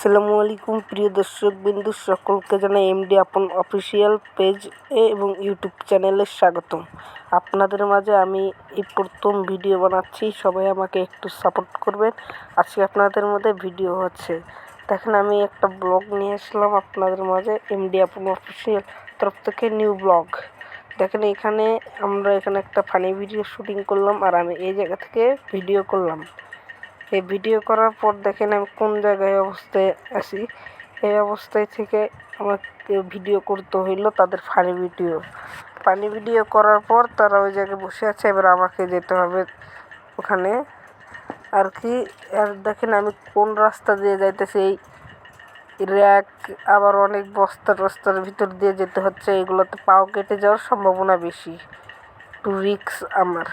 আসসালামু আলাইকুম, প্রিয় দর্শক বিন্দু, সকলকে জানাই এমডি আপন অফিসিয়াল পেজ এ এবং ইউটিউব চ্যানেলে স্বাগতম। আপনাদের মাঝে আমি এই প্রথম ভিডিও বানাচ্ছি, সবাই আমাকে একটু সাপোর্ট করবেন। আজকে আপনাদের মধ্যে ভিডিও হচ্ছে। দেখেন, আমি একটা ব্লগ নিয়ে আসলাম আপনাদের মাঝে এমডি আপন অফিসিয়াল তরফ থেকে নিউ ব্লগ দেখেন, এখানে আমরা এখানে একটা ফানি ভিডিও শুটিং করলাম আর আমি এই জায়গা থেকে ভিডিও করলাম। এই ভিডিও করার পর দেখেন আমি কোন জায়গায় অবস্থায় আছি। এই অবস্থায় থেকে আমাকে ভিডিও করতে হইল তাদের ফানি ভিডিও। ফানি ভিডিও করার পর তারা ওই জায়গায় বসে আছে, এবার আমাকে যেতে হবে ওখানে। আর কি, আর দেখেন আমি কোন রাস্তা দিয়ে যাইতেছি, এই র্যাক, আবার অনেক বস্তা টস্তার ভিতর দিয়ে যেতে হচ্ছে, এগুলোতে পাও কেটে যাওয়ার সম্ভাবনা বেশি। টু রিক্স আমার।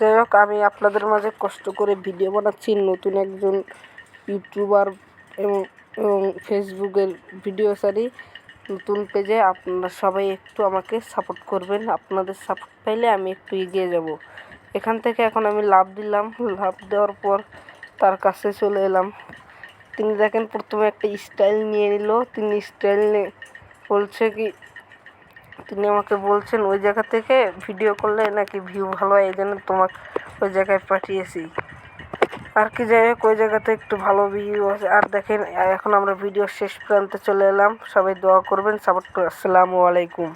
যাই হোক, আমি আপনাদের মাঝে কষ্ট করে ভিডিও বানাচ্ছি। নতুন একজন ইউটিউবার এবং ফেসবুকের ভিডিও সারি নতুন পেজে আপনারা সবাই একটু আমাকে সাপোর্ট করবেন। আপনাদের সাপোর্ট পাইলে আমি একটু এগিয়ে যাব। এখান থেকে এখন আমি লাভ দিলাম। লাভ দেওয়ার পর তার কাছে চলে এলাম। তিনি দেখেন, প্রথমে একটা স্টাইল নিয়ে নিল। তিনি স্টাইল বলছে কি তিনি আমাকে বলছেন, ওই জায়গা থেকে ভিডিও করলে নাকি ভিউ ভালো হয়? এই জন্য তোমাকে ওই জায়গায় পাঠিয়েছি। আর কি যাই হোক, ওই জায়গাতে একটু ভালো ভিউ আছে। আর দেখেন, এখন আমরা ভিডিও শেষ প্রান্তে চলে এলাম। সবাই দোয়া করবেন, সাপোর্ট আসসালামু আলাইকুম।